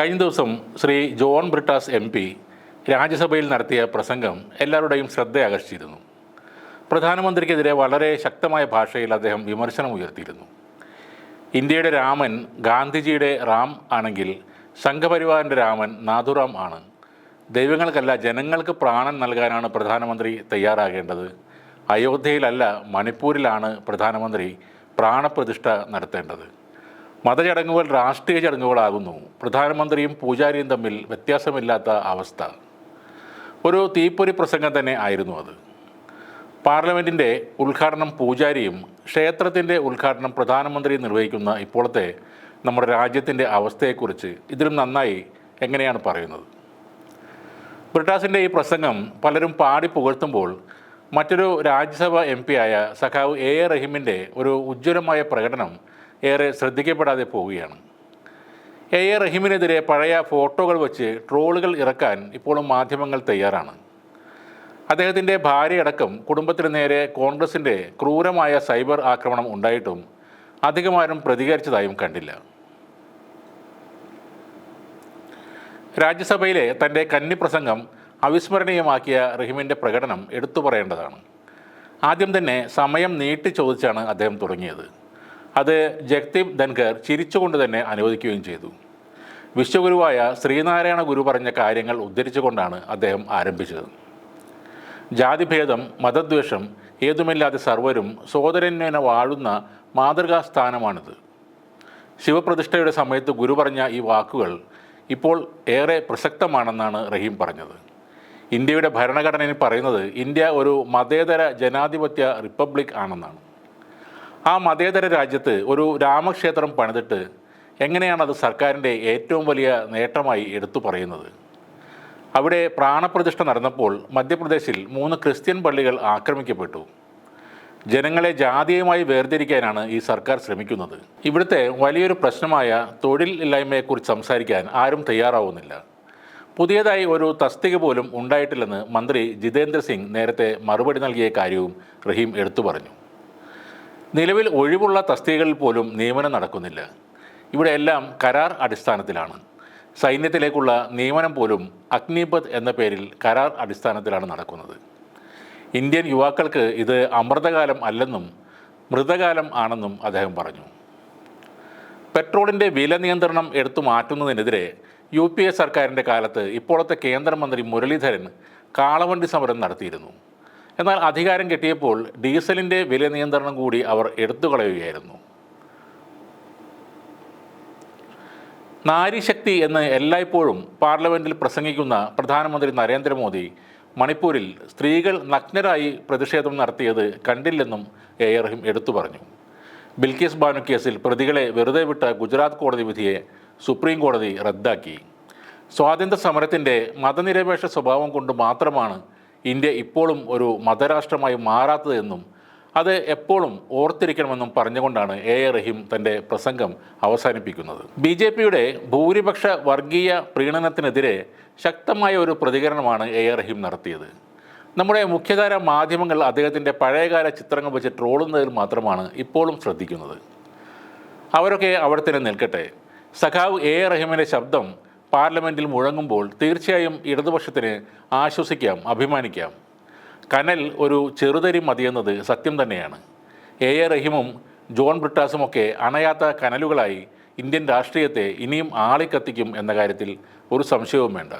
കഴിഞ്ഞ ദിവസം Shri John Brittas M P രാജ്യസഭയിൽ നടത്തിയ പ്രസംഗം എല്ലാവരുടെയും ശ്രദ്ധയാകർഷിച്ചിരുന്നു. പ്രധാനമന്ത്രിക്കെതിരെ വളരെ ശക്തമായ ഭാഷയിൽ അദ്ദേഹം വിമർശനം ഉയർത്തിയിരുന്നു. ഇന്ത്യയുടെ രാമൻ ഗാന്ധിജിയുടെ റാം ആണെങ്കിൽ സംഘപരിവാറിന്റെ രാമൻ നാഥുറാം ആണ്. ദൈവങ്ങൾക്കല്ല ജനങ്ങൾക്ക് പ്രാണൻ നൽകാനാണ് പ്രധാനമന്ത്രി തയ്യാറാകേണ്ടത്. അയോധ്യയിലല്ല മണിപ്പൂരിലാണ് പ്രധാനമന്ത്രി പ്രാണപ്രതിഷ്ഠ നടത്തേണ്ടത്. മതചടങ്ങുകൾ രാഷ്ട്രീയ ചടങ്ങുകളാകുന്നു. പ്രധാനമന്ത്രിയും പൂജാരിയും തമ്മിൽ വ്യത്യാസമില്ലാത്ത അവസ്ഥ. ഒരു തീപ്പൊരി പ്രസംഗം തന്നെ ആയിരുന്നു അത്. പാർലമെന്റിന്റെ ഉദ്ഘാടനം പൂജാരിയും ക്ഷേത്രത്തിന്റെ ഉദ്ഘാടനം പ്രധാനമന്ത്രിയും നിർവഹിക്കുന്ന ഇപ്പോഴത്തെ നമ്മുടെ രാജ്യത്തിന്റെ അവസ്ഥയെക്കുറിച്ച് ഇതിലും നന്നായി എങ്ങനെയാണ് പറയുന്നത്? ബ്രിട്ടാസിന്റെ ഈ പ്രസംഗം പലരും പാടി പുകഴ്ത്തുമ്പോൾ മറ്റൊരു രാജ്യസഭ എം ആയ സഖാവ് എ എ റഹീമിന്റെ ഒരു ഉജ്ജ്വലമായ പ്രകടനം ഏറെ ശ്രദ്ധിക്കപ്പെടാതെ പോവുകയാണ്. എ. എ. റഹീമിനെതിരെ പഴയ ഫോട്ടോകൾ വച്ച് ട്രോളുകൾ ഇറക്കാൻ ഇപ്പോഴും മാധ്യമങ്ങൾ തയ്യാറാണ്. അദ്ദേഹത്തിന്റെ ഭാര്യയടക്കം കുടുംബത്തിന് നേരെ കോൺഗ്രസിന്റെ ക്രൂരമായ സൈബർ ആക്രമണം ഉണ്ടായിട്ടും അധികമാരും പ്രതികരിച്ചതായും കണ്ടില്ല. രാജ്യസഭയിലെ തന്റെ കന്നി പ്രസംഗം അവിസ്മരണീയമാക്കിയ റഹീമിന്റെ പ്രകടനം എടുത്തു പറയേണ്ടതാണ്. ആദ്യം തന്നെ സമയം നീട്ടി ചോദിച്ചാണ് അദ്ദേഹം തുടങ്ങിയത്. അത് ജഗ്ദീപ് ധൻഖർ ചിരിച്ചുകൊണ്ട് തന്നെ അനുവദിക്കുകയും ചെയ്തു. വിശ്വഗുരുവായ ശ്രീനാരായണ ഗുരു പറഞ്ഞ കാര്യങ്ങൾ ഉദ്ധരിച്ചുകൊണ്ടാണ് അദ്ദേഹം ആരംഭിച്ചത്. ജാതിഭേദം മതദ്വേഷം ഏതുമില്ലാതെ സർവരും സോദരന്വേന വാഴുന്ന മാതൃകാ സ്ഥാനമാണിത് ശിവപ്രതിഷ്ഠയുടെ സമയത്ത് ഗുരു പറഞ്ഞ ഈ വാക്കുകൾ ഇപ്പോൾ ഏറെ പ്രസക്തമാണെന്നാണ് റഹീം പറഞ്ഞത്. ഇന്ത്യയുടെ ഭരണഘടനയിൽ പറയുന്നത് ഇന്ത്യ ഒരു മതേതര ജനാധിപത്യ റിപ്പബ്ലിക് ആണെന്നാണ്. ആ മതേതര രാജ്യത്ത് ഒരു രാമക്ഷേത്രം പണിതിട്ട് എങ്ങനെയാണ് അത് സർക്കാരിന്റെ ഏറ്റവും വലിയ നേട്ടമായി എടുത്തു പറയുന്നത്? അവിടെ പ്രാണപ്രതിഷ്ഠ നടന്നപ്പോൾ മധ്യപ്രദേശിൽ മൂന്ന് ക്രിസ്ത്യൻ പള്ളികൾ ആക്രമിക്കപ്പെട്ടു. ജനങ്ങളെ ജാതീയമായി വേർതിരിക്കാനാണ് ഈ സർക്കാർ ശ്രമിക്കുന്നത്. ഇവിടുത്തെ വലിയൊരു പ്രശ്നമായ തൊഴിൽ ഇല്ലായ്മയെക്കുറിച്ച് സംസാരിക്കാൻ ആരും തയ്യാറാവുന്നില്ല. പുതിയതായി ഒരു തസ്തിക പോലും ഉണ്ടായിട്ടില്ലെന്ന് മന്ത്രി ജിതേന്ദ്ര സിംഗ് നേരത്തെ മറുപടി നൽകിയ കാര്യവും റഹീം എടുത്തു പറഞ്ഞു. നിലവിൽ ഒഴിവുള്ള തസ്തികകളിൽ പോലും നിയമനം നടക്കുന്നില്ല. ഇവിടെ എല്ലാം കരാർ അടിസ്ഥാനത്തിലാണ്. സൈന്യത്തിലേക്കുള്ള നിയമനം പോലും അഗ്നിപത് എന്ന പേരിൽ കരാർ അടിസ്ഥാനത്തിലാണ് നടക്കുന്നത്. ഇന്ത്യൻ യുവാക്കൾക്ക് ഇത് അമൃതകാലം അല്ലെന്നും മൃതകാലം ആണെന്നും അദ്ദേഹം പറഞ്ഞു. പെട്രോളിന്റെ വില നിയന്ത്രണം എടുത്തു മാറ്റുന്നതിനെതിരെ യു പി എ സർക്കാരിന്റെ കാലത്ത് ഇപ്പോഴത്തെ കേന്ദ്രമന്ത്രി മുരളീധരൻ കാളവണ്ടി സമരം നടത്തിയിരുന്നു. എന്നാൽ അധികാരം കിട്ടിയപ്പോൾ ഡീസലിന്റെ വില നിയന്ത്രണം കൂടി അവർ എടുത്തു കളയുകയായിരുന്നു നാരീശക്തി എന്ന് എല്ലായ്പ്പോഴും പാർലമെന്റിൽ പ്രസംഗിക്കുന്ന പ്രധാനമന്ത്രി നരേന്ദ്രമോദി മണിപ്പൂരിൽ സ്ത്രീകൾ നഗ്നരായി പ്രതിഷേധം നടത്തിയത് കണ്ടില്ലെന്നും എ. റഹിം എടുത്തു പറഞ്ഞു. ബിൽക്കിസ് ബാനു കേസിൽ പ്രതികളെ വെറുതെ വിട്ട ഗുജറാത്ത് കോടതി വിധിയെ സുപ്രീം കോടതി റദ്ദാക്കി. സ്വാതന്ത്ര്യ സമരത്തിന്റെ മതനിരപേക്ഷ സ്വഭാവം കൊണ്ട് മാത്രമാണ് ഇന്ത്യ ഇപ്പോഴും ഒരു മതരാഷ്ട്രമായി മാറാത്തതെന്നും അത് എപ്പോഴും ഓർത്തിരിക്കണമെന്നും പറഞ്ഞുകൊണ്ടാണ് എ എ റഹീം തന്റെ പ്രസംഗം അവസാനിപ്പിക്കുന്നത്. ബി ജെ പിയുടെ ഭൂരിപക്ഷ വർഗീയ പ്രീണനത്തിനെതിരെ ശക്തമായ ഒരു പ്രതികരണമാണ് എ എ റഹീം നടത്തിയത്. നമ്മുടെ മുഖ്യധാര മാധ്യമങ്ങൾ അദ്ദേഹത്തിന്റെ പഴയകാല ചിത്രങ്ങൾ വെച്ച് ട്രോളുന്നതിൽ മാത്രമാണ് ഇപ്പോഴും ശ്രദ്ധിക്കുന്നത്. അവരൊക്കെ അവിടെ തന്നെ നിൽക്കട്ടെ. സഖാവ് എ എ റഹീമിന്റെ ശബ്ദം പാർലമെന്റിൽ മുഴങ്ങുമ്പോൾ തീർച്ചയായും ഇടതുപക്ഷത്തിന് ആശ്വസിക്കാം അഭിമാനിക്കാം. കനൽ ഒരു ചെറുതരി മതിയെന്നത് സത്യം തന്നെയാണ്. എ. എ. റഹീമും ജോൺ ബ്രിട്ടാസുമൊക്കെ അണയാത്ത കനലുകളായി ഇന്ത്യൻ രാഷ്ട്രീയത്തെ ഇനിയും ആളിക്കത്തിക്കും എന്ന കാര്യത്തിൽ ഒരു സംശയവും വേണ്ട.